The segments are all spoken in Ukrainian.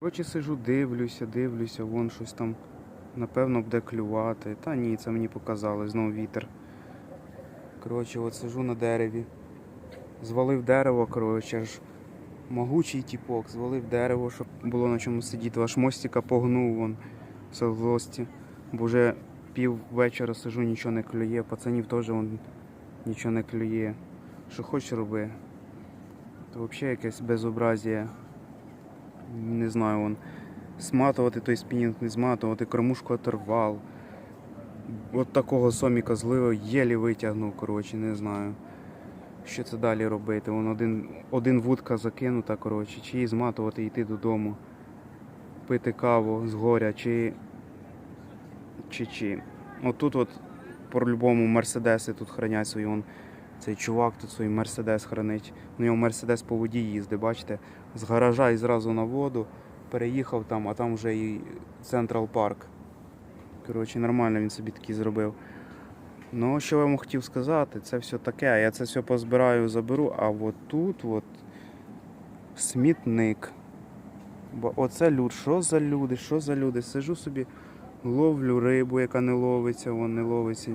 Коротше, сижу, дивлюся, дивлюся, вон щось там, напевно, буде клювати. Та ні, це мені показалось, знову вітер. Коротше, от сижу на дереві. Звалив дерево, коротше, аж могучий тіпок, звалив дерево, щоб було на чому сидіти. Аж мостика погнув вон в злості. Бо вже пів вечора сижу, нічого не клює, пацанів теж вон, нічого не клює. Що хочеш роби. То взагалі якесь безобразія. Не знаю, вон. Сматувати той спінінг, не зматувати, кормушку оторвав. От такого соміка злива єлі витягнув, коротше, не знаю. Що це далі робити? Вон один, один вудка закинута, коротше, чи зматувати йти додому, пити каву з горя, чи. Чи чи. Отут от по-любому мерседеси тут хранять свої. Вон, цей чувак тут свій мерседес хранить. У нього мерседес по воді їздить, бачите? З гаража і зразу на воду. Переїхав там, а там вже і Централ Парк. Коротше, нормально він собі такий зробив. Ну, що я вам хотів сказати, це все таке. Я це все позбираю, заберу, а от тут от смітник. Бо оце люд. Що за люди? Що за люди? Сижу собі, ловлю рибу, яка не ловиться, вон не ловиться.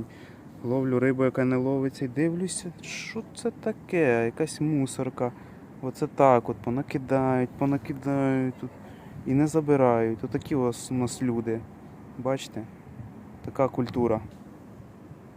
Ловлю рибу, яка не ловиться, і дивлюся, що це таке? Якась мусорка. Оце так от понакидають, понакидають тут і не забирають. Отакі у нас люди. Бачите? Така культура.